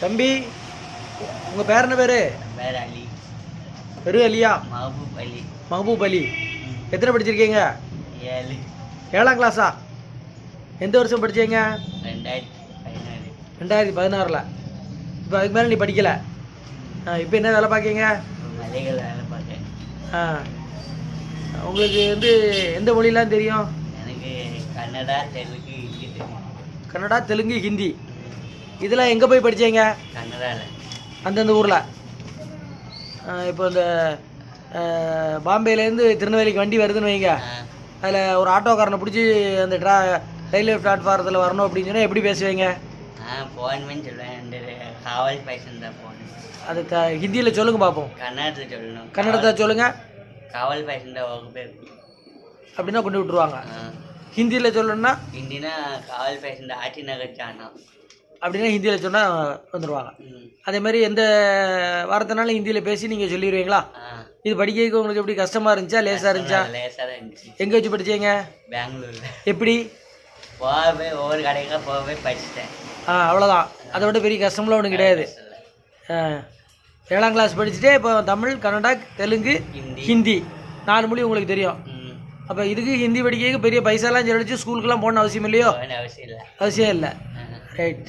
தம்பி உங்கள் பேர் என்ன பேர்? பேர் அலி. பெரு அலியா? மஹபூப் அலி. மஹபூப் அலி. எத்தனை படிச்சிருக்கீங்க? ஏழு. ஏழாம் கிளாஸா எந்த வருஷம் படிச்சீங்க? ரெண்டாயிரத்தி பதினாறு ரெண்டாயிரத்தி பதினாறில். இப்போ அதுக்கு மேலே நீ படிக்கலை. இப்போ என்ன வேலை பார்க்கீங்க? மலைகள் வேலை பார்த்தேன் ஆ. உங்களுக்கு வந்து எந்த மொழிலாம் தெரியும்? எனக்கு கன்னடா தெலுங்கு ஹிந்தி தெரியும். கன்னடா தெலுங்கு ஹிந்தி. இதெல்லாம் எங்கே போய் படிச்சீங்க? கன்னடாவில் அந்தந்த ஊரில்? இப்போ இந்த பாம்பேலேருந்து திருநெல்வேலிக்கு வண்டி வருதுன்னு வைங்க. அதில் ஒரு ஆட்டோக்காரனை பிடிச்சி அந்த ட்ரா ரயில்வே பிளாட்ஃபாரத்தில் வரணும் அப்படின்னு சொன்னால் எப்படி பேசுவீங்க? நான் போகணுமேனு சொல்லுவேன். காவல் பைசன் தான் போகணும். அது த ஹிந்தியில் சொல்லுங்கள் பார்ப்போம் கன்னடத்தில் சொல்லணும். கன்னடத்தை சொல்லுங்கள் காவல் பைசன் தான் வகுப்பே. அப்படின்னா கொண்டு விட்ருவாங்க ஆ. ஹிந்தியில் சொல்லணும்னா? ஹிந்தினா காவல் பைசன் ஆட்டி நகர் சாணம் அப்படின்னா ஹிந்தியில் சொன்னால் வந்துடுவாங்க அதே மாதிரி எந்த வாரத்தினாலும் ஹிந்தியில் பேசி நீங்கள் சொல்லிடுவீங்களா இது படிக்கிறதுக்கு உங்களுக்கு எப்படி கஷ்டமாக இருந்துச்சா லேசாக இருந்துச்சா? லேசாக தான் இருந்துச்சு. எங்கே வச்சு படிச்சீங்க? பெங்களூரில். எப்படி? போகவே ஒவ்வொரு கடைக்காக போகவே படிச்சிட்டேன். ஆ அவ்வளோதான் அதை விட பெரிய கஷ்டம்லாம் ஒன்றும் கிடையாது. ஏழாம் கிளாஸ் படிச்சுட்டே இப்போ தமிழ் கன்னடா தெலுங்கு ஹிந்தி. நாலு மொழி உங்களுக்கு தெரியும். அப்போ இதுக்கு ஹிந்தி படிக்கிறதுக்கு பெரிய பைசாலாம் செலவழிச்சு ஸ்கூலுக்குலாம் போகணும் அவசியம் இல்லையோ? அவசியம் இல்லை. அவசியம் இல்லை. ரைட்